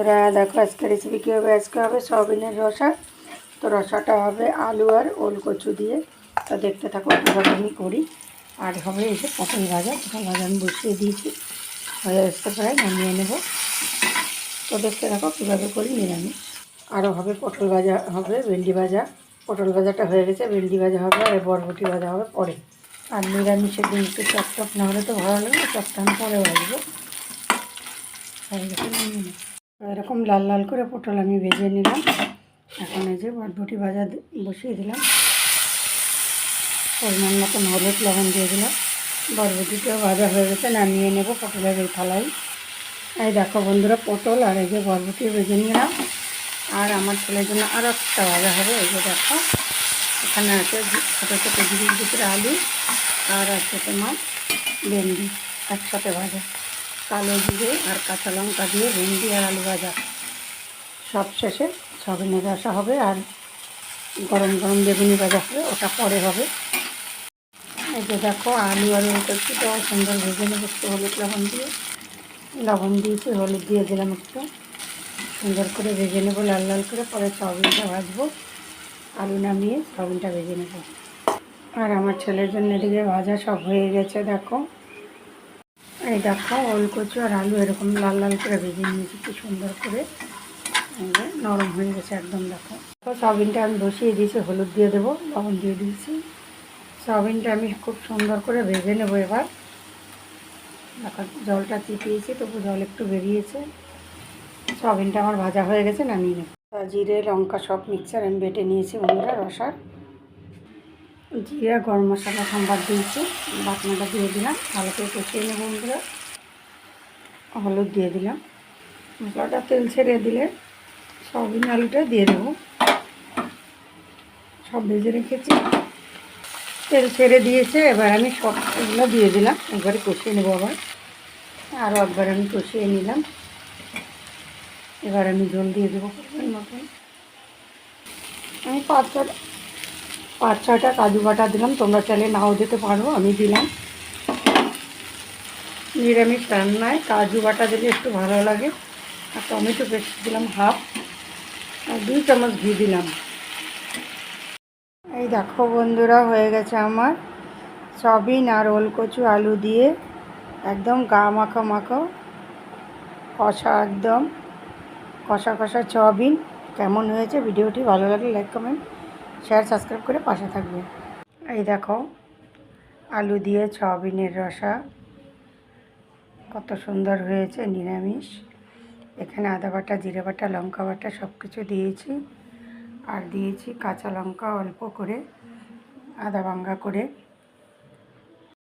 বন্ধুরা, দেখো আজকে রেসিপি কী হবে? আজকে হবে সয়াবিনের রসা। তো রসাটা হবে আলু আর ওল কচু দিয়ে। তো দেখতে থাকো কীভাবে আমি করি। আর হবে যে পটল ভাজা। পটল ভাজা আমি বসিয়ে দিয়েছি। হয়ে আসতে পারে, নামিয়ে নেব। তো দেখতে থাকো, কীভাবে করি নিরামিষ। আরও হবে পটল ভাজা, হবে ভেন্ডি ভাজা। পটল ভাজাটা হয়ে গেছে, ভেন্ডি ভাজা হবে, আর বরবটি ভাজা হবে পরে। আর নিরামিষের দিন একটু চপ টপ না হলে তো ভালো লাগবে চপটা আমি পরে ভাজবো। এরকম লাল লাল করে পটল আমি ভেজে নিলাম। এখন এই যে বরবটি ভাজা বসিয়ে দিলাম। পরিমাণ মতন হলুদ, লবণ দিয়ে দিলাম। বরবটিটাও ভাজা হয়ে গেছে, নামিয়ে নেব পটলের এই থালাই এই দেখো বন্ধুরা, পটল আর এই যে বরবটি ভেজে নিলাম। আর আমার ছেলের জন্য আরও একটা ভাজা হবে। এই যে দেখো, এখানে আছে ছোটো ছোটো জিরির ভিতরে আলু আর আছে তোমার ভেন্ডি একসাথে ভাজা। কালো জিরে আর কাঁচা লঙ্কা দিয়ে ভেন্ডি আর আলু ভাজা। সব শেষে সবিনের রসা হবে আর গরম গরম বেগুনি ভাজা হবে, ওটা পরে হবে। এই যে দেখো, আলু আর কচুটা সুন্দর ভেজে নেব একটু হলুদ লবণ দিয়ে। লবণ দিয়েছি হলুদ দিয়ে দিলাম একটু। সুন্দর করে ভেজে নেব, লাল লাল করে পরে সয়াবিনটা ভাজবো। আলু নামিয়ে সয়াবিনটা ভেজে নেব। আর আমার ছেলের জন্য এদিকে ভাজা সব হয়ে গেছে, দেখো। এই দেখো, ওল কচু আর আলু এরকম লাল লাল করে ভেজে নিয়েছি, কি সুন্দর করে। নরম হয়ে গেছে একদম, দেখো। সয়াবিনটা আমি বসিয়ে দিয়েছি, হলুদ দিয়ে দেবো, লবণ দিয়ে দিয়েছি। সয়াবিনটা আমি খুব সুন্দর করে ভেজে নেব এবার। দেখো, জলটা চিপিয়েছি, তবু জল একটু বেরিয়েছে। সয়াবিনটা আমার ভাজা হয়ে গেছে, নামিয়ে নেব। জিরে, লঙ্কা সব মিক্সচার আমি বেটে নিয়েছি বন্ধুরা রসার। জিরা, গরম মশলা সম্বাদ দিয়েছি। বাটনাটা দিয়ে দিলাম। ভালো করে কষিয়ে নেব হলুদ দিয়ে দিলাম। মশলাটা তেল ছেড়ে দিলে সয়াবিন আলুটা দিয়ে দেবো। সব ভেজে রেখেছি। তেল ছেড়ে দিয়েছে, এবার আমি সব এগুলো দিয়ে দিলাম। একবারে কষিয়ে নেব আবার। আরও একবার আমি কষিয়ে নিলাম। এবার আমি জল দিয়ে দেবো মতন। আমি পাঁচ পাঁচ, ছয়টা কাজু বাটা দিলাম। তোমরা চাইলে নাও দিতে পারো, আমি দিলাম। নিরামিষ রান্নায় কাজু বাটা দিলে একটু ভালো লাগে। আর টমেটো পেস্ট দিলাম হাফ। আর দুই চামচ ঘি দিলাম। এই দেখো বন্ধুরা, হয়ে গেছে আমার সয়াবিন আর ওলকচু আলু দিয়ে একদম গা মাখো মাখো কষা, একদম কষা কষা সয়াবিন কেমন হয়েছে? ভিডিওটি ভালো লাগলে লাইক কমেন্ট শেয়ার সাবস্ক্রাইব করে পাশে থাকবে। এই দেখো, আলু দিয়ে সয়াবিনের রসা। কত সুন্দর হয়েছে, নিরামিষ। এখানে আদা বাটা, জিরে বাটা, লঙ্কা বাটা সব কিছু দিয়েছি। আর দিয়েছি কাঁচা লঙ্কা অল্প করে, আদা ভাঙ্গা করে।